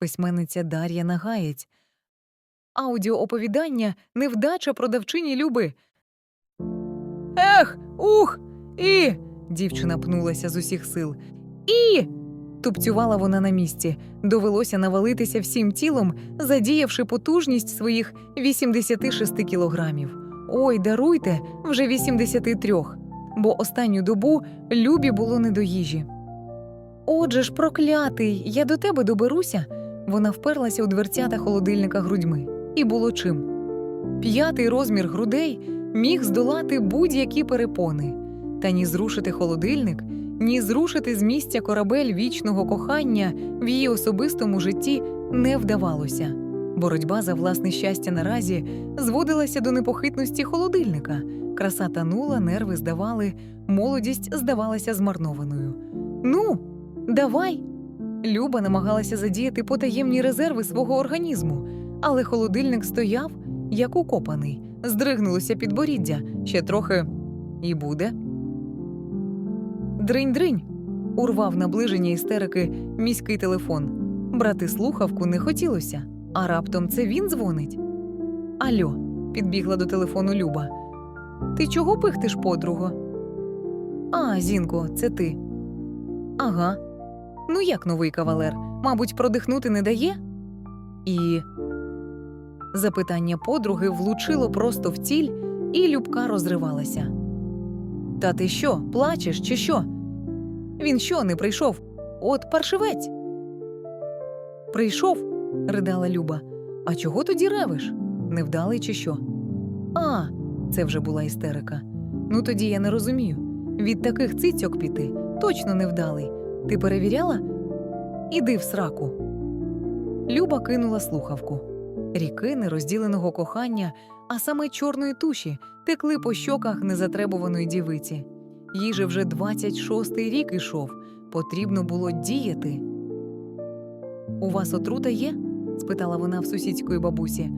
Письменниця Дар'я Нагаєць. Аудіооповідання Невдача продавчині Люби. Ех, ух, і. Дівчина пнулася з усіх сил. І. Тупцювала вона на місці. Довелося навалитися всім тілом, задіявши потужність своїх 86 кілограмів. Ой, даруйте, вже 83, бо останню добу Любі було не до їжі. Отже ж, проклятий, я до тебе доберуся. Вона вперлася у дверцята холодильника грудьми. І було чим. П'ятий розмір грудей міг здолати будь-які перепони, та ні зрушити холодильник, ні зрушити з місця корабель вічного кохання в її особистому житті не вдавалося. Боротьба за власне щастя наразі зводилася до непохитності холодильника. Краса танула, нерви здавали, молодість здавалася змарнованою. Ну, давай. Люба намагалася задіяти потаємні резерви свого організму, але холодильник стояв, як укопаний, здригнулося підборіддя, ще трохи і буде. Дринь-дринь. урвав наближення істерики міський телефон. Брати слухавку не хотілося, а раптом це він дзвонить. Альо, підбігла до телефону Люба. Ти чого пихтиш, подруго? А, Зінко, це ти. Ага. Ну як новий кавалер? Мабуть, продихнути не дає? І. Запитання подруги влучило просто в ціль, і Любка розривалася. Та ти що, плачеш чи що? Він що, не прийшов? От паршивець. Прийшов, ридала Люба. А чого тоді ревиш? Невдалий чи що? А, це вже була істерика. Ну тоді я не розумію. Від таких цицьок піти точно невдалий. Ти перевіряла? Іди в сраку. Люба кинула слухавку. Ріки нерозділеного кохання, а саме чорної туші, текли по щоках незатребуваної дівиці. Їй же вже 26-й рік ішов. Потрібно було діяти. У вас отрута є? спитала вона в сусідської бабусі.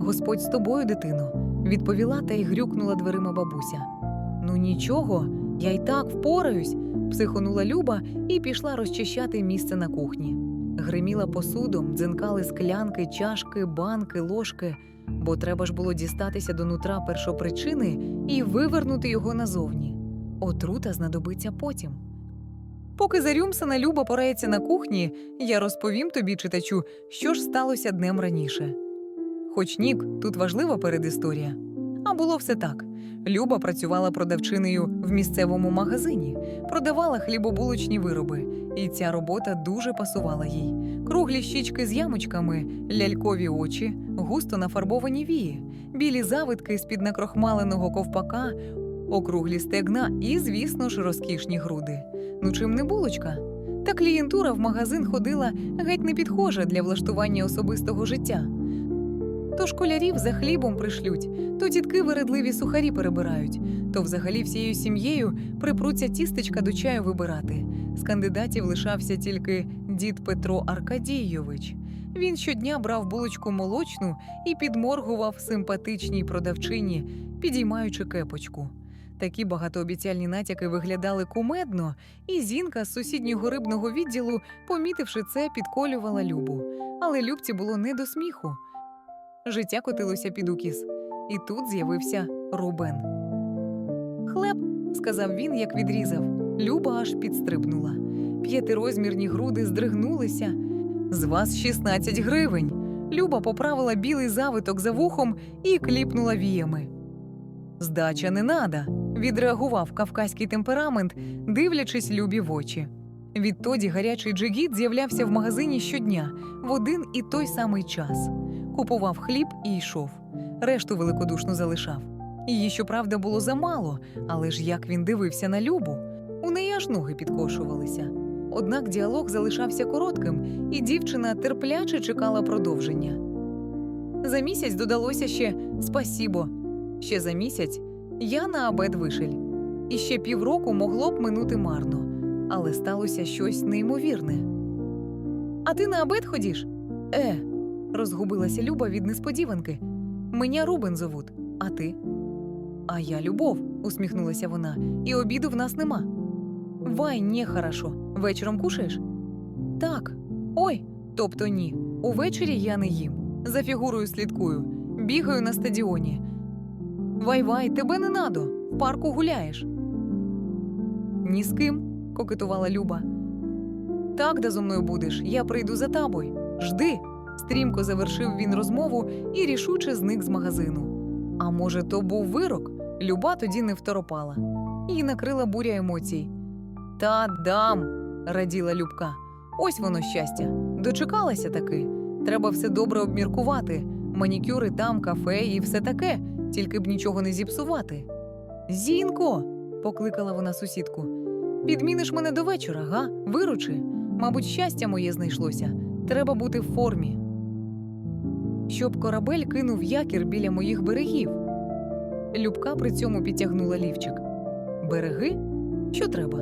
Господь з тобою, дитино, відповіла та й грюкнула дверима бабуся. Ну нічого, я й так впораюсь, психонула Люба і пішла розчищати місце на кухні. Гриміла посудом, дзинкали склянки, чашки, банки, ложки, бо треба ж було дістатися до нутра першопричини і вивернути його назовні. Отрута знадобиться потім. Поки зарюмсана Люба порається на кухні, я розповім тобі, читачу, що ж сталося днем раніше. Хоч нік, тут важлива передісторія. А було все так. Люба працювала продавчиною в місцевому магазині, продавала хлібобулочні вироби, і ця робота дуже пасувала їй. Круглі щічки з ямочками, лялькові очі, густо нафарбовані вії, білі завитки з-під накрохмаленого ковпака, округлі стегна і, звісно ж, розкішні груди. Ну чим не булочка? Та клієнтура в магазин ходила геть не підхожа для влаштування особистого життя. То школярів за хлібом пришлють, то тітки вередливі сухарі перебирають, то взагалі всією сім'єю припруться тістечка до чаю вибирати. З кандидатів лишався тільки дід Петро Аркадійович. Він щодня брав булочку молочну і підморгував симпатичній продавчині, підіймаючи кепочку. Такі багатообіцяльні натяки виглядали кумедно, і зінка з сусіднього рибного відділу, помітивши це, підколювала Любу. Але Любці було не до сміху. Життя котилося під укіс, і тут з'явився Рубен. Хлеб, сказав він, як відрізав. Люба аж підстрибнула. П'ятирозмірні груди здригнулися. З вас 16 гривень. Люба поправила білий завиток за вухом і кліпнула віями. Здача не нада, відреагував кавказький темперамент, дивлячись Любі в очі. Відтоді гарячий джигіт з'являвся в магазині щодня в один і той самий час. Купував хліб і йшов. Решту великодушно залишав. Її, щоправда, було замало, але ж як він дивився на Любу, у неї аж ноги підкошувалися. Однак діалог залишався коротким, і дівчина терпляче чекала продовження. За місяць додалося ще спасібо. Ще за місяць я на абед вишель. І ще півроку могло б минути марно, але сталося щось неймовірне. А ти на абед ходиш? Е, розгубилася Люба від несподіванки. Мене Рубен зовут, а ти? А я Любов, усміхнулася вона, і обіду в нас нема. Вай, не хорошо. Вечором кушаєш? Так. Ой, Тобто ні, увечері я не їм. За фігурою слідкую, бігаю на стадіоні. Вай-вай, тебе не надо, в парку гуляєш. Ні з ким, кокетувала Люба. Так, да зо мною будеш, я прийду за тобою. Жди. Стрімко завершив він розмову і рішуче зник з магазину. А може, то був вирок? Люба тоді не второпала. Її накрила буря емоцій. Та дам, раділа Любка. Ось воно щастя. Дочекалася таки. Треба все добре обміркувати. Манікюри там, кафе і все таке, тільки б нічого не зіпсувати. Зінко, покликала вона сусідку. Підміниш мене до вечора, га? Виручи. Мабуть, щастя моє знайшлося. Треба бути в формі. Щоб корабель кинув якір біля моїх берегів. Любка при цьому підтягнула лівчик. Береги? Що треба?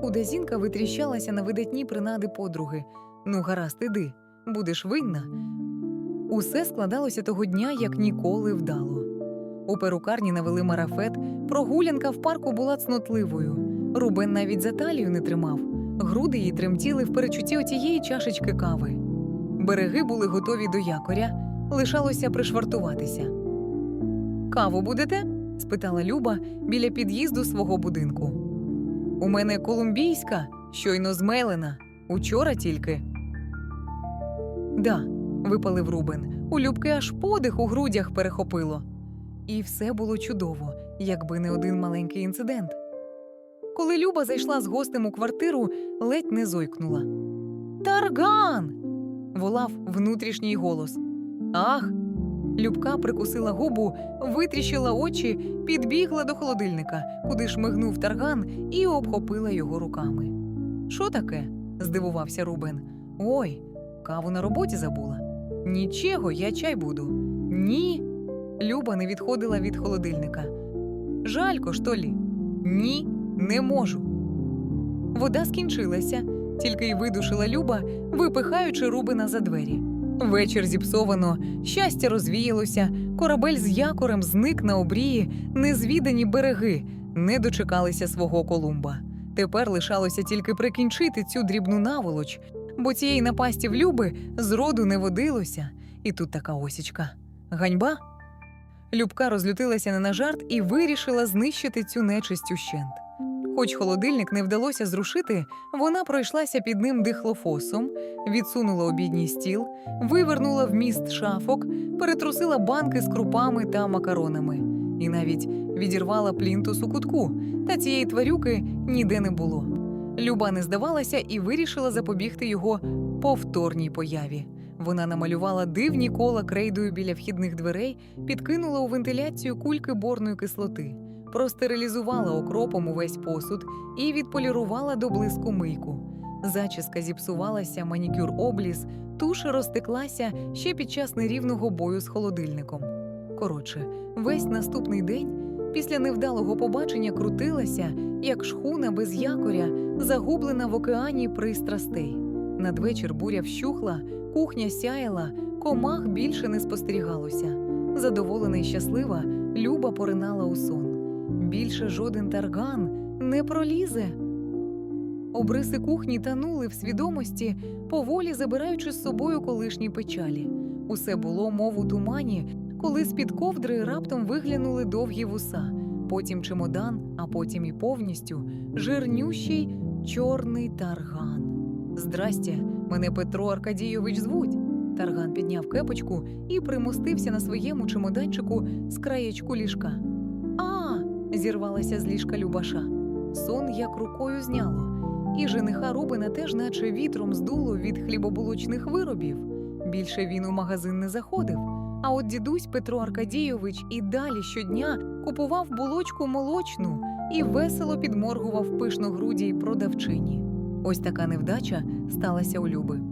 Худа зінка витріщалася на видатні принади подруги. Ну, гаразд, іди, будеш винна. Усе складалося того дня, як ніколи вдало. У перукарні навели марафет, прогулянка в парку була цнотливою. Рубен навіть за талію не тримав. Груди їй тремтіли в перечутті отієї чашечки кави. Береги були готові до якоря, лишалося пришвартуватися. Каву будете? спитала Люба біля під'їзду свого будинку. У мене колумбійська, щойно змелена, учора тільки. Да, випалив Рубен. У Любки аж подих у грудях перехопило. І все було чудово, якби не один маленький інцидент. Коли Люба зайшла з гостем у квартиру, ледь не зойкнула. Тарган. Волав внутрішній голос. Ах. Любка прикусила губу, витріщила очі, підбігла до холодильника, куди шмигнув тарган і обхопила його руками. Що таке? здивувався Рубен. Ой, каву на роботі забула. Нічого, я чай буду. Ні. Люба не відходила від холодильника. Жалько, що лі? Ні, не можу. Вода скінчилася, тільки й видушила Люба, випихаючи Рубина за двері. Вечір зіпсовано, щастя розвіялося, корабель з якорем зник на обрії, незвідані береги, не дочекалися свого Колумба. Тепер лишалося тільки прикінчити цю дрібну наволоч, бо цієї напасті в Люби зроду не водилося. І тут така осічка. Ганьба? Любка розлютилася не на жарт і вирішила знищити цю нечисть ущент. Хоч холодильник не вдалося зрушити, вона пройшлася під ним дихлофосом, відсунула обідній стіл, вивернула вміст шафок, перетрусила банки з крупами та макаронами і навіть відірвала плінтус у кутку, та цієї тварюки ніде не було. Люба не здавалася і вирішила запобігти його повторній появі. Вона намалювала дивні кола крейдою біля вхідних дверей, підкинула у вентиляцію кульки борної кислоти, простерилізувала окропом увесь посуд і відполірувала до блиску мийку. Зачіска зіпсувалася, манікюр обліз, туш розтеклася ще під час нерівного бою з холодильником. Коротше, весь наступний день після невдалого побачення крутилася, як шхуна без якоря, загублена в океані пристрастей. Надвечір буря вщухла, кухня сяяла, комах більше не спостерігалося. Задоволена й щаслива, Люба поринала у сон. Більше жоден тарган не пролізе. Обриси кухні танули в свідомості, поволі забираючи з собою колишні печалі. Усе було, мов у тумані, коли з-під ковдри раптом виглянули довгі вуса, потім чемодан, а потім і повністю жирнющий чорний тарган. Здрастя, мене Петро Аркадійович звуть. Тарган підняв кепочку і примостився на своєму чемоданчику з краєчку ліжка. А, зірвалася з ліжка Любаша. Сон як рукою зняло, і жениха Рубина теж, наче вітром здуло від хлібобулочних виробів. Більше він у магазин не заходив. А от дідусь Петро Аркадійович і далі щодня купував булочку молочну і весело підморгував пишногрудій продавчині. Ось така невдача сталася у Люби.